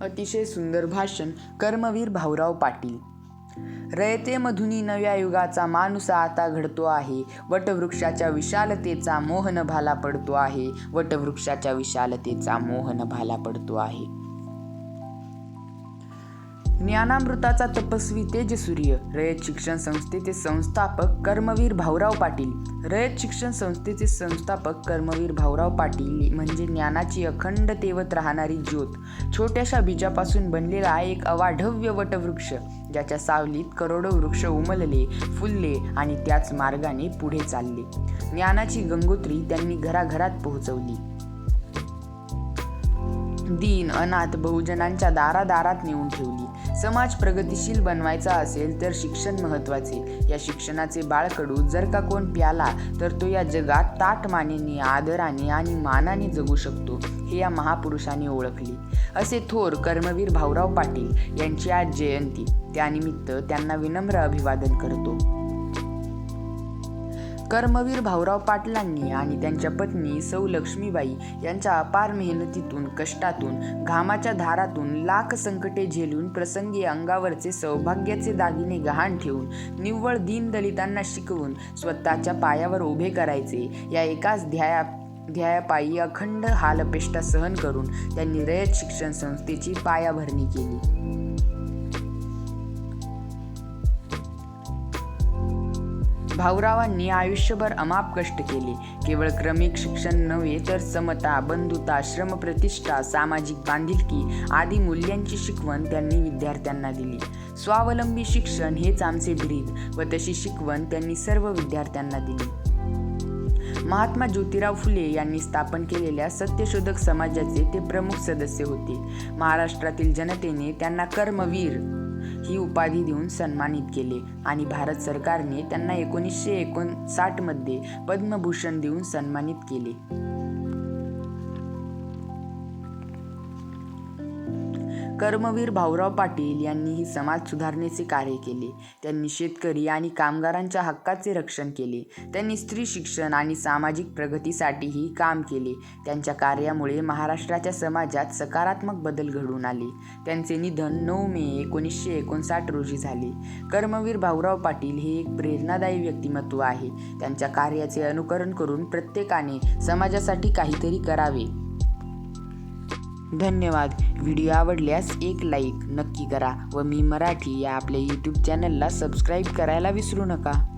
अतिशय सुंदर भाषण कर्मवीर भाऊराव पाटील. रयतेमधुनी नव्या युगाचा माणूस आता घडतो आहे. वटवृक्षाच्या विशालतेचा मोहन भाला पडतो आहे. वटवृक्षाच्या विशालतेचा मोहन भाला पडतो आहे. ज्ञानामृताचा तपस्वी तेजसूर्य रयत शिक्षण संस्थेचे संस्थापक कर्मवीर भाऊराव पाटील. रयत शिक्षण संस्थेचे संस्थापक कर्मवीर भाऊराव पाटील म्हणजे ज्ञानाची अखंड तेवत राहणारी ज्योत. छोट्याशा बीजापासून बनलेला एक अवाढव्य वटवृक्ष ज्याच्या सावलीत करोडो वृक्ष उमलले फुलले आणि त्याच मार्गाने पुढे चालले. ज्ञानाची गंगोत्री त्यांनी घराघरात पोहोचवली. दीन अनाथ बहुजनांच्या दारादारात नेऊन ठेवली. समाज प्रगतिशील बनवायचा असेल तर शिक्षण महत्त्वाचे या शिक्षणाचे बाळकडू जर का कोण प्याला तर तो या जगात ताट मानेने आदराने आणि मानाने जगू शकतो हे या महापुरुषाने ओळखले. असे थोर कर्मवीर भाऊराव पाटील यांची आज जयंती. त्यानिमित्त त्यांना विनम्र अभिवादन करतो. कर्मवीर भाऊराव पाटलांनी आणि त्यांच्या पत्नी सौ लक्ष्मीबाई यांच्या अपार मेहनतीतून कष्टातून घामाच्या धारातून लाख संकटे झेलून प्रसंगी अंगावरचे सौभाग्याचे दागिने गहाण ठेवून निव्वळ दीनदलितांना शिकवून स्वतःच्या पायावर उभे करायचे या एकाच ध्याया ध्यायापायी अखंड हालपेष्टा सहन करून त्यांनी रयत शिक्षण संस्थेची पायाभरणी केली. भाऊरावांनी आयुष्यभर अमाप कष्ट केले. केवळ क्रमिक शिक्षण नव्हे तर समता बंधुता श्रमप्रतिष्ठा सामाजिक बांधिलकी आदी मूल्यांची शिकवण त्यांनी विद्यार्थ्यांना दिली. स्वावलंबी शिक्षण हेच आमचे ब्रीद व तशी शिकवण त्यांनी सर्व विद्यार्थ्यांना दिली. महात्मा ज्योतिराव फुले यांनी स्थापन केलेल्या सत्यशोधक समाजाचे ते प्रमुख सदस्य होते. महाराष्ट्रातील जनतेने त्यांना कर्मवीर ही उपाधी देऊन सन्मानित केले आणि भारत सरकारने त्यांना एकोणीसशे एकोणसाठमध्ये पद्मभूषण देऊन सन्मानित केले. कर्मवीर भाऊराव पाटील यांनीही समाज सुधारणेचे कार्य केले. त्यांनी शेतकरी आणि कामगारांच्या हक्काचे रक्षण केले. त्यांनी स्त्री शिक्षण आणि सामाजिक प्रगतीसाठीही काम केले. त्यांच्या कार्यामुळे महाराष्ट्राच्या समाजात सकारात्मक बदल घडून आले. त्यांचे निधन नऊ मे एकोणीसशे एकोणसाठ रोजी झाले. कर्मवीर भाऊराव पाटील हे एक प्रेरणादायी व्यक्तिमत्व आहे. त्यांच्या कार्याचे अनुकरण करून प्रत्येकाने समाजासाठी काहीतरी करावे. धन्यवाद. व्हिडिओ आवडल्यास एक लाईक नक्की करा व मी मराठी या आपल्या यूट्यूब चॅनलला सबस्क्राईब करायला विसरू नका.